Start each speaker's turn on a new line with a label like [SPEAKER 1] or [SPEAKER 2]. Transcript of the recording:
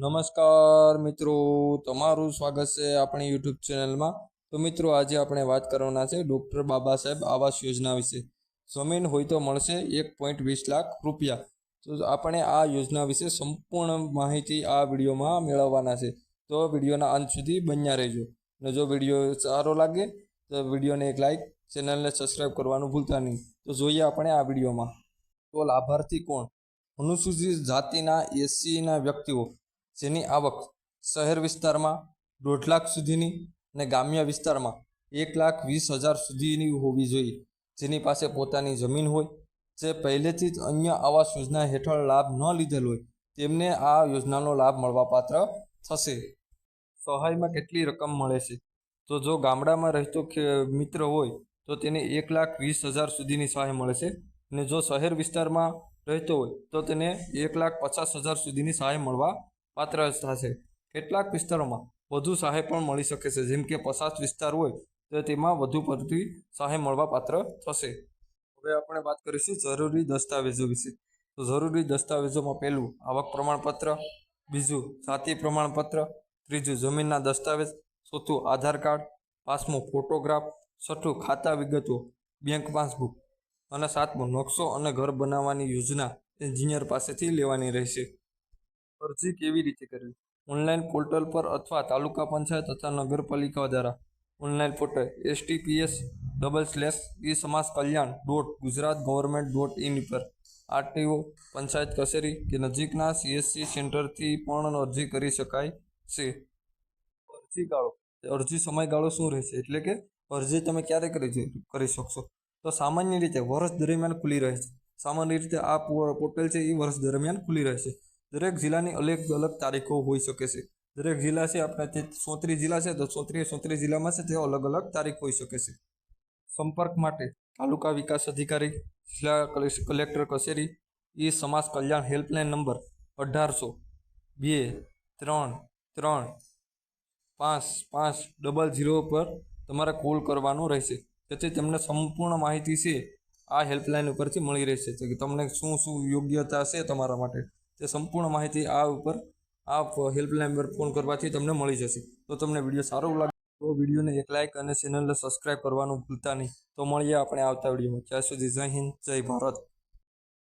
[SPEAKER 1] નમસ્કાર મિત્રો, તમારું સ્વાગત છે આપણી યુટ્યુબ ચેનલમાં. તો મિત્રો, આજે આપણે વાત કરવાના છે ડૉક્ટર બાબા સાહેબ આવાસ યોજના વિશે. જમીન હોય તો મળશે એક પોઈન્ટ વીસ લાખ રૂપિયા. તો આપણે આ યોજના વિશે સંપૂર્ણ માહિતી આ વિડીયોમાં મેળવવાના છે. તો વિડીયોના અંત સુધી બન્યા રહેજો. અને જો વીડિયો સારો લાગે, તો વિડીયોને એક લાઈક, ચેનલને સબસ્ક્રાઈબ કરવાનું ભૂલતા નહીં. તો જોઈએ આપણે આ વિડીયોમાં. તો લાભાર્થી કોણ? અનુસૂચિત જાતિના એસીના વ્યક્તિઓ. જેની આવક શહેર વિસ્તારમાં દોઢ લાખ સુધીની અને ગ્રામ્ય વિસ્તારમાં એક લાખ વીસ હજાર સુધીની હોવી જોઈએ. જેની પાસે પોતાની જમીન હોય, જે પહેલેથી જ અન્ય આવાસ યોજના હેઠળ લાભ ન લીધેલ હોય, તેમને આ યોજનાનો લાભ મળવાપાત્ર થશે. સહાયમાં કેટલી રકમ મળે છે? તો જો ગામડામાં રહેતો મિત્ર હોય, તો તેને એક લાખ વીસ હજાર સુધીની સહાય મળે છે. અને જો શહેર વિસ્તારમાં રહેતો હોય, તો તેને એક લાખ પચાસ હજાર સુધીની સહાય મળવા પાત્ર થશે. કેટલાક વિસ્તારોમાં વધુ સહાય પણ મળી શકે છે. જેમ કે પચાસ વિસ્તાર હોય તો તેમાં વધુ પડતી સહાય મળવા પાત્ર થશે. હવે આપણે વાત કરીશું જરૂરી દસ્તાવેજો વિશે. તો જરૂરી દસ્તાવેજોમાં પહેલું આવક પ્રમાણપત્ર, બીજું જાતિ પ્રમાણપત્ર, ત્રીજું જમીનના દસ્તાવેજ, ચોથું આધાર કાર્ડ, પાંચમું ફોટોગ્રાફ, છઠ્ઠું ખાતા વિગતો, બેંક પાસબુક અને સાતમું નકશો અને ઘર બનાવવાની યોજના એન્જિનિયર પાસેથી લેવાની રહેશે. અરજી કેવી રીતે કરવી? ઓનલાઈન પોર્ટલ પર અથવા તાલુકા પંચાયત તથા નગરપાલિકા દ્વારા. Online portal STPS double slash e Samaj Kalyan dot Gujarat government dot in પર આરટીઓ, પંચાયત કચેરી કે નજીકના સીએસસી સેન્ટરથી પણ અરજી કરી શકાય છે. અરજી ગાળો. અરજી સમયગાળો શું રહેશે? એટલે કે અરજી તમે ક્યારે કરી કરી શકશો. તો સામાન્ય રીતે વર્ષ દરમિયાન ખુલ્લી રહે છે. સામાન્ય રીતે આ પોર્ટલ છે એ વર્ષ દરમિયાન ખુલ્લી રહેશે. દરેક જિલ્લાની અલગ અલગ તારીખો હોઈ શકે છે. દરેક જિલ્લા છે, આપણે જે સોત્રીસ જિલ્લા છે, તો સોત્રીસ સોત્રીસ જિલ્લામાં છે, તે અલગ અલગ તારીખ હોઈ શકે છે. સંપર્ક માટે તાલુકા વિકાસ અધિકારી, જિલ્લા કલે- કલેક્ટર કચેરી એ સમાજ કલ્યાણ હેલ્પલાઇન નંબર અઢારસો બે ત્રણ ત્રણ પાંચ પાંચ ડબલ ઝીરો પર તમારે કોલ કરવાનો રહેશે. તેથી તમને સંપૂર્ણ માહિતી છે, આ હેલ્પલાઇન ઉપરથી મળી રહેશે. કે તમને શું શું યોગ્યતા છે તમારા માટે. તે સંપૂર્ણ માહિતી આ ઉપર આ હેલ્પલાઇન પર ફોન કરવાથી તમને મળી જશે. તો તમને વીડિયો સારો લાગે તો વિડીયોને એક લાઇક અને ચેનલને સબસ્ક્રાઇબ કરવાનું ભૂલતા નહીં. તો મળીએ આપણે આવતા વિડીયોમાં. ત્યાં સુધી જય હિન્દ, જય ભારત.